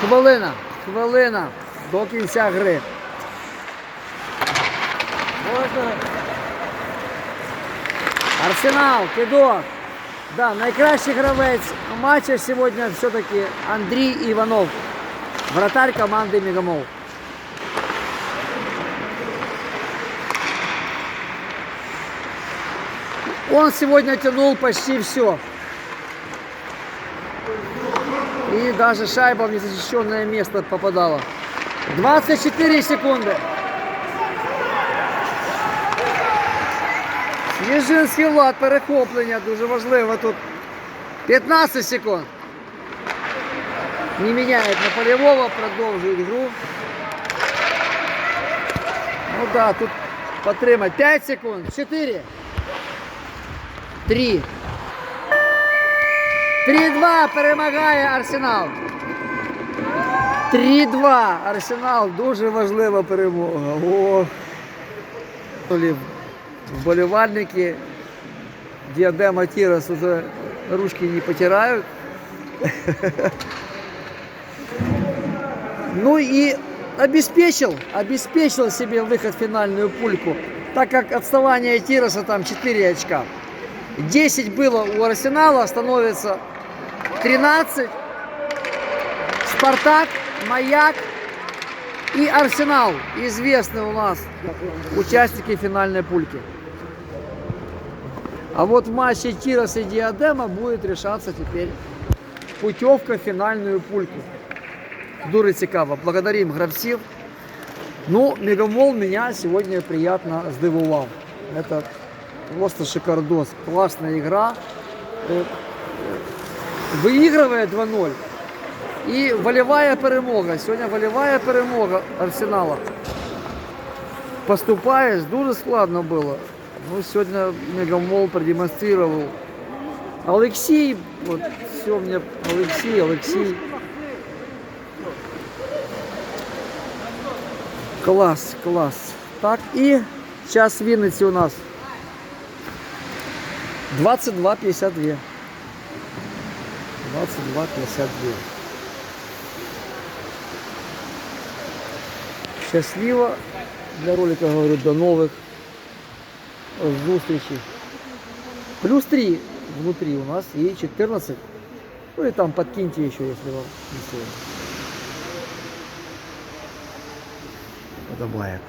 Хвилина, хвилина до кінця гри. Можна. Арсенал, кидок. Да, найкращий гравець матча сьогодні все-таки Андрій Іванов, вратарь команди Мегамол. Он сегодня тянул почти все. И даже шайба в незащищенное место попадала. 24 секунды. Ніжинський влад, перехоплення, дуже важливо тут. 15 секунд. Не міняють на полевого, продовжують гру. Ну да, тут потримать. 5 секунд. 4. 3. 3-2 перемагає Арсенал. 3-2. Арсенал дуже важлива перемога. О. Вболівальники Диадема Тирас уже ручки не потирают. Ну и обеспечил, обеспечил себе выход в финальную пульку, так как отставание Тироса там 4 очка. 10 было у Арсенала, становится 13. Спартак, Маяк и Арсенал, известные у нас участники финальной пульки. А вот в матче Тирос и Диадема будет решаться теперь путевка в фінальну пульку. Дуже цікаво. Благодарим гравців. Ну, Мегамол меня сегодня приятно здивував. Это просто шикардос. Классная игра. Э, Выигрывает 2-0. И волевая перемога. Сегодня волевая перемога Арсенала. Поступаешь, дуже складно было. Ну, сегодня Мегамол продемонстрировал. Алексей, вот все мне, Алексей, Алексей. Класс, класс. Так, и час Вінниці у нас 22.52. 22.52. Счастливо. Для ролика говорю до новых зустрічей. Плюс 3 внутри у нас и 14. Ну и там подкиньте еще, если вам не сложно. Подобает.